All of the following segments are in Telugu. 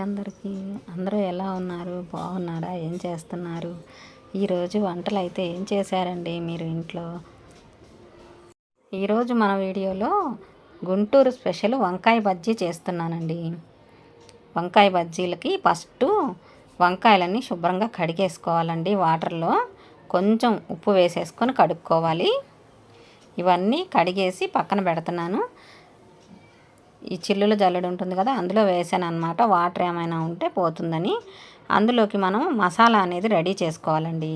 అందరికీ అందరూ ఎలా ఉన్నారు? బాగున్నారా? ఏం చేస్తున్నారు? ఈరోజు వంటలు అయితే ఏం చేశారండి మీరు ఇంట్లో? ఈరోజు మన వీడియోలో గుంటూరు స్పెషల్ వంకాయ బజ్జీ చేస్తున్నానండి. వంకాయ బజ్జీలకి ఫస్ట్ వంకాయలన్నీ శుభ్రంగా కడిగేసుకోవాలండి. వాటర్లో కొంచెం ఉప్పు వేసేసుకొని కడుక్కోవాలి. ఇవన్నీ కడిగేసి పక్కన పెడుతున్నాను. ఈ చిల్లుల జల్లెడ ఉంటుంది కదా అందులో వేసాను అనమాట వాటర్ ఏమైనా ఉంటే పోతుందని. అందులోకి మనం మసాలా అనేది రెడీ చేసుకోవాలండి.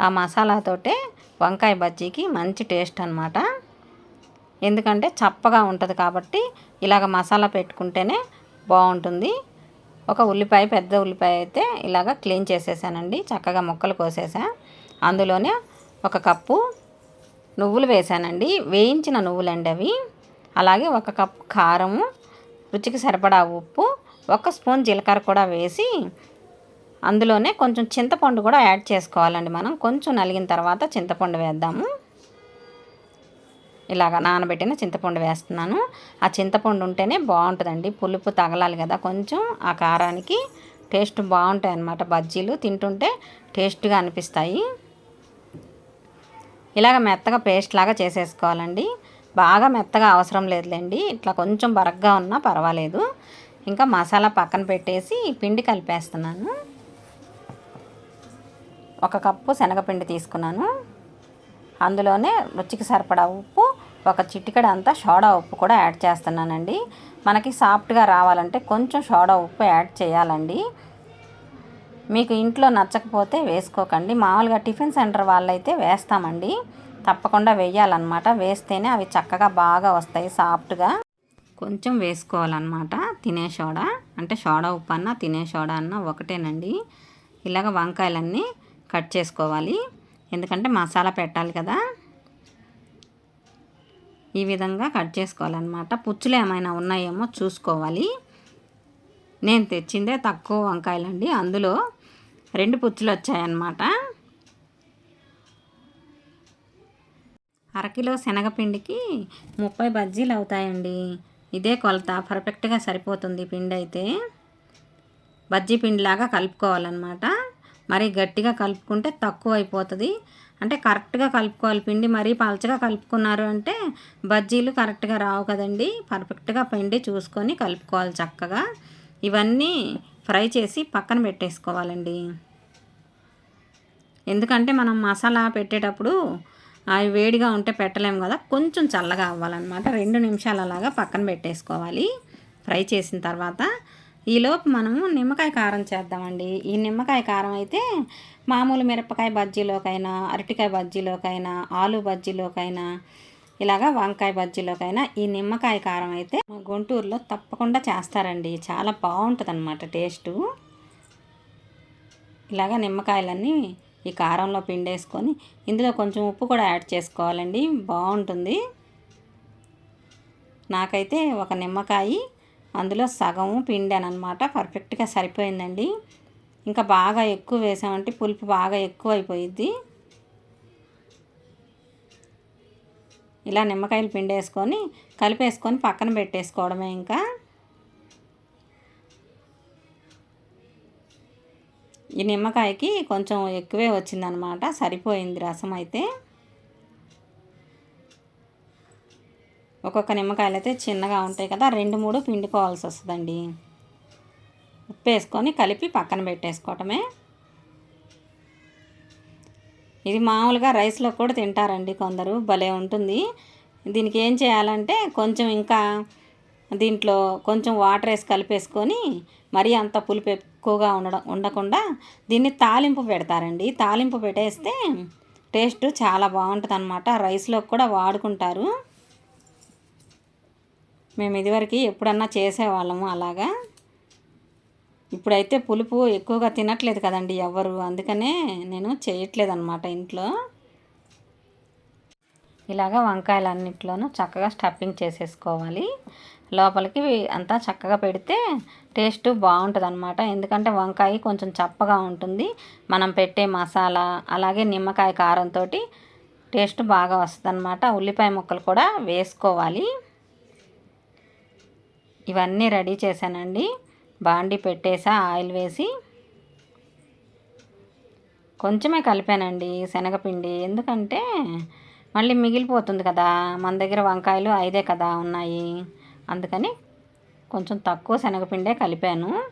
ఆ మసాలాతోటే వంకాయ బజ్జీకి మంచి టేస్ట్ అనమాట ఎందుకంటే చప్పగా ఉంటుంది కాబట్టి ఇలాగ మసాలా పెట్టుకుంటేనే బాగుంటుంది. ఒక ఉల్లిపాయ పెద్ద ఉల్లిపాయ అయితే ఇలాగ క్లీన్ చేసేసానండి. చక్కగా ముక్కలు కోసేసా. అందులోనే ఒక కప్పు నువ్వులు వేసానండి. వేయించిన నువ్వులండి అవి. అలాగే ఒక కప్ కారము రుచికి సరిపడా ఉప్పు ఒక స్పూన్ జీలకర్ర కూడా వేసి అందులోనే కొంచెం చింతపండు కూడా యాడ్ చేసుకోవాలండి మనం. కొంచెం నలిగిన తర్వాత చింతపండు వేద్దాము. ఇలాగ నానబెట్టిన చింతపండు వేస్తున్నాను. ఆ చింతపండు ఉంటేనే బాగుంటుందండి. పులుపు తగలాలి కదా. కొంచెం ఆ కారానికి టేస్ట్ బాగుంటాయి అన్నమాట. బజ్జీలు తింటుంటే టేస్ట్గా అనిపిస్తాయి. ఇలాగ మెత్తగా పేస్ట్ లాగా చేసేసుకోవాలండి. బాగా మెత్తగా అవసరం లేదులేండి. ఇట్లా కొంచెం బరగ్గా ఉన్నా పర్వాలేదు. ఇంకా మసాలా పక్కన పెట్టేసి పిండి కలిపేస్తున్నాను. ఒక కప్పు శనగపిండి తీసుకున్నాను. అందులోనే రుచికి సరిపడా ఉప్పు ఒక చిటికెడ అంతా సోడా ఉప్పు కూడా యాడ్ చేస్తున్నానండి. మనకి సాఫ్ట్గా రావాలంటే కొంచెం సోడా ఉప్పు యాడ్ చేయాలండి. మీకు ఇంట్లో నచ్చకపోతే వేసుకోకండి. మామూలుగా టిఫిన్ సెంటర్ వాళ్ళైతే వేస్తామండి. తప్పకుండా వేయాలన్నమాట. వేస్తేనే అవి చక్కగా బాగా వస్తాయి సాఫ్ట్గా. కొంచెం వేసుకోవాలన్నమాట. తినే సోడా అంటే సోడా ఉప్పు అన్న తినే సోడా అన్న ఒకటేనండి. ఇలాగ వంకాయలన్నీ కట్ చేసుకోవాలి. ఎందుకంటే మసాలా పెట్టాలి కదా. ఈ విధంగా కట్ చేసుకోవాలన్నమాట. పుచ్చులు ఏమైనా ఉన్నాయేమో చూసుకోవాలి. నేను తెచ్చిందే తక్కువ వంకాయలండి. అందులో రెండు పుచ్చులు వచ్చాయన్నమాట. అరకిలో శనగపిండికి ముప్పై బజ్జీలు అవుతాయండి. ఇదే కొలత. పర్ఫెక్ట్గా సరిపోతుంది పిండి అయితే. బజ్జీ పిండిలాగా కలుపుకోవాలన్నమాట. మరి గట్టిగా కలుపుకుంటే తక్కువ అయిపోతుంది. అంటే కరెక్ట్గా కలుపుకోవాలి. పిండి మరీ పలచగా కలుపుకున్నారు అంటే బజ్జీలు కరెక్ట్గా రావు కదండి. పర్ఫెక్ట్గా పిండి చూసుకొని కలుపుకోవాలి చక్కగా. ఇవన్నీ ఫ్రై చేసి పక్కన పెట్టేసుకోవాలండి. ఎందుకంటే మనం మసాలా పెట్టేటప్పుడు అవి వేడిగా ఉంటే పెట్టలేము కదా కొంచెం చల్లగా అవ్వాలన్నమాట. రెండు నిమిషాలు అలాగా పక్కన పెట్టేసుకోవాలి. ఫ్రై చేసిన తర్వాత ఈలోపు మనము నిమ్మకాయ కారం చేద్దామండి. ఈ నిమ్మకాయ కారం అయితే మామూలు మిరపకాయ బజ్జీలోకైనా అరటికాయ బజ్జీలోకైనా ఆలు బజ్జీలోకైనా ఇలాగా వంకాయ బజ్జీలోకైనా ఈ నిమ్మకాయ కారం అయితే మా గుంటూరులో తప్పకుండా చేస్తారండి. చాలా బాగుంటుంది అనమాట టేస్టు. ఇలాగా నిమ్మకాయలన్నీ ఈ కారంలో పిండేసుకొని ఇందులో కొంచెం ఉప్పు కూడా యాడ్ చేసుకోవాలండి. బాగుంటుంది. నాకైతే ఒక నిమ్మకాయ అందులో సగము పిండాను అనమాట పర్ఫెక్ట్గా సరిపోయిందండి. ఇంకా బాగా ఎక్కువ వేసామంటే పులుపు బాగా ఎక్కువ అయిపోయిద్ది ఇలా నిమ్మకాయలు పిండేసుకొని కలిపేసుకొని పక్కన పెట్టేసుకోవడమే ఇంకా. ఈ నిమ్మకాయకి కొంచెం ఎక్కువే వచ్చిందనమాట. సరిపోయింది రసం అయితే. ఒక్కొక్క నిమ్మకాయలు అయితే చిన్నగా ఉంటాయి కదా రెండు మూడు పిండుకోవాల్సి వస్తుందండి. ఉప్పు వేసుకొని కలిపి పక్కన పెట్టేసుకోవటమే. ఇది మామూలుగా రైస్లో కూడా తింటారండి కొందరు భలే ఉంటుంది. దీనికి ఏం చేయాలంటే కొంచెం ఇంకా దీంట్లో కొంచెం వాటర్ వేసి కలిపేసుకొని మరీ అంత పులిపే ఎక్కువగా ఉండడం ఉండకుండా దీన్ని తాలింపు పెడతారండి. తాలింపు పెట్టేస్తే టేస్ట్ చాలా బాగుంటుంది అనమాట రైస్లో కూడా వాడుకుంటారు. మేము ఇదివరకు ఎప్పుడన్నా చేసేవాళ్ళము అలాగా. ఇప్పుడైతే పులుపు ఎక్కువగా తినట్లేదు కదండి ఎవరు అందుకనే నేను చేయట్లేదు అనమాట ఇంట్లో. ఇలాగా వంకాయలన్నింటిలోనూ చక్కగా స్టఫింగ్ చేసేసుకోవాలి. లోపలికి అంతా చక్కగా పెడితే టేస్ట్ బాగుంటుంది అనమాట ఎందుకంటే వంకాయ కొంచెం చప్పగా ఉంటుంది. మనం పెట్టే మసాలా అలాగే నిమ్మకాయ కారంతో టేస్ట్ బాగా వస్తుంది అనమాట ఉల్లిపాయ ముక్కలు కూడా వేసుకోవాలి. ఇవన్నీ రెడీ చేశానండి. బాండి పెట్టేసా ఆయిల్ వేసి. కొంచెమే కలిపానండి శనగపిండి. ఎందుకంటే మళ్ళీ మిగిలిపోతుంది కదా. మన దగ్గర వంకాయలు ఐదే కదా ఉన్నాయి. అందుకని కొంచెం తక్కువ శనగపిండే కలిపాను.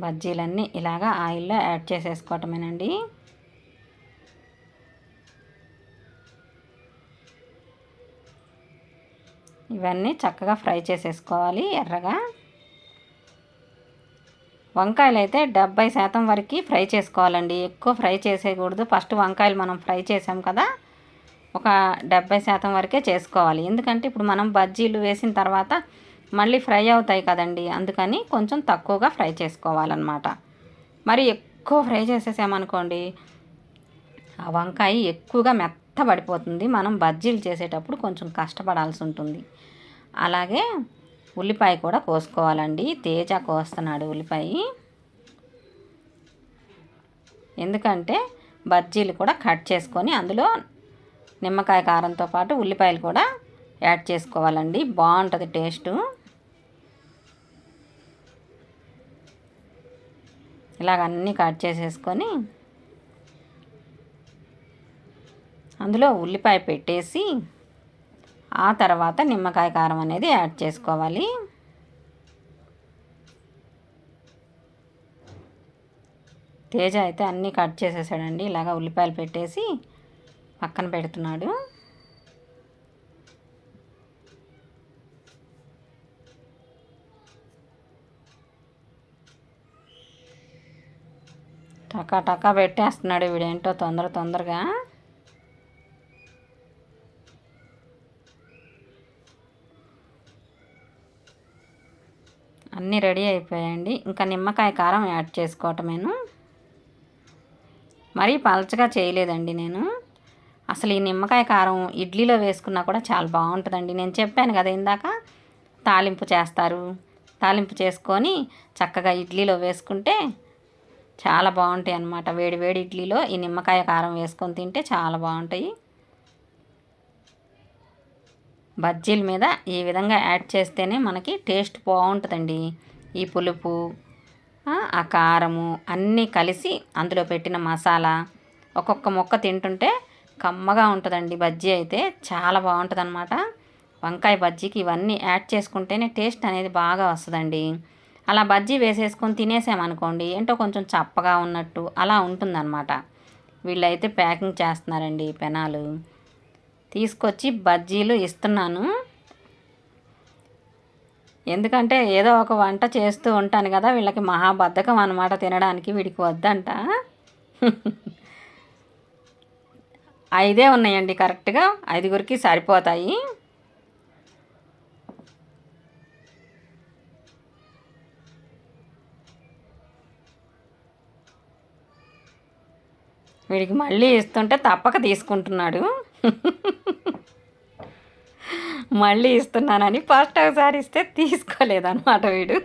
బజ్జీలన్నీ ఇలాగా ఆయిల్లో యాడ్ చేసేసుకోవటమేనండి. ఇవన్నీ చక్కగా ఫ్రై చేసేసుకోవాలి ఎర్రగా. వంకాయలు అయితే డెబ్బై శాతం వరకు ఫ్రై చేసుకోవాలండి. ఎక్కువ ఫ్రై చేసేయకూడదు. ఫస్ట్ వంకాయలు మనం ఫ్రై చేసాం కదా ఒక డెబ్బై శాతం వరకే చేసుకోవాలి. ఎందుకంటే ఇప్పుడు మనం బజ్జీలు వేసిన తర్వాత మళ్ళీ ఫ్రై అవుతాయి కదండి. అందుకని కొంచెం తక్కువగా ఫ్రై చేసుకోవాలన్నమాట. మరి ఎక్కువ ఫ్రై చేసేసామనుకోండి ఆ వంకాయ ఎక్కువగా మెత్తబడిపోతుంది. మనం బజ్జీలు చేసేటప్పుడు కొంచెం కష్టపడాల్సి ఉంటుంది. అలాగే ఉల్లిపాయ కూడా కోసుకోవాలండి. తేజ కోస్తున్నాడు ఉల్లిపాయ. ఎందుకంటే బజ్జీలు కూడా కట్ చేసుకొని అందులో నిమ్మకాయ కారంతో పాటు ఉల్లిపాయలు కూడా యాడ్ చేసుకోవాలండి. బాగుంటుంది టేస్టు. ఇలాగ అన్నీ కట్ చేసేసుకొని అందులో ఉల్లిపాయ పెట్టేసి ఆ తర్వాత నిమ్మకాయ కారం అనేది యాడ్ చేసుకోవాలి. తేజ అయితే అన్నీ కట్ చేసేసాడండి. ఇలాగ ఉల్లిపాయలు పెట్టేసి పక్కన పెడుతున్నాడు. టకా టకా పెట్టేస్తున్నాడు వీడేంటో తొందర తొందరగా. అన్నీ రెడీ అయిపోయాయండి. ఇంకా నిమ్మకాయ కారం యాడ్ చేసుకోవటమేను. మరీ పలచగా చేయలేదండి నేను. అసలు ఈ నిమ్మకాయ కారం ఇడ్లీలో వేసుకున్నా కూడా చాలా బాగుంటుందండి. నేను చెప్పాను కదా ఇందాక తాలింపు చేస్తారు. తాలింపు చేసుకొని చక్కగా ఇడ్లీలో వేసుకుంటే చాలా బాగుంటాయి అన్నమాట వేడి వేడి ఇడ్లీలో ఈ నిమ్మకాయ కారం వేసుకొని తింటే చాలా బాగుంటాయి. బజ్జీల మీద ఈ విధంగా యాడ్ చేస్తేనే మనకి టేస్ట్ బాగుంటుందండి. ఈ పులుపు ఆ కారము అన్నీ కలిసి అందులో పెట్టిన మసాలా ఒక్కొక్క మొక్క తింటుంటే కమ్మగా ఉంటుందండి బజ్జీ అయితే. చాలా బాగుంటుంది అనమాట వంకాయ బజ్జీకి ఇవన్నీ యాడ్ చేసుకుంటేనే టేస్ట్ అనేది బాగా వస్తుందండి. అలా బజ్జీ వేసేసుకొని తినేసామనుకోండి ఏంటో కొంచెం చప్పగా ఉన్నట్టు అలా ఉంటుందన్నమాట. వీళ్ళైతే ప్యాకింగ్ చేస్తున్నారండి పెనాలు. తీసుకొచ్చి బజ్జీలు ఇస్తున్నాను. ఎందుకంటే ఏదో ఒక వంట చేస్తూ ఉంటాను కదా వీళ్ళకి మహాబద్ధకం అనమాట తినడానికి వీడికి వద్దంట. ఐదే ఉన్నాయండి కరెక్ట్గా ఐదుగురికి సరిపోతాయి. వీడికి మళ్ళీ ఇస్తుంటే తప్పక తీసుకుంటున్నాడు. మళ్ళీ ఇస్తున్నానని ఫస్ట్ ఒకసారి ఇస్తే తీసుకోలేదన్నమాట వీడు.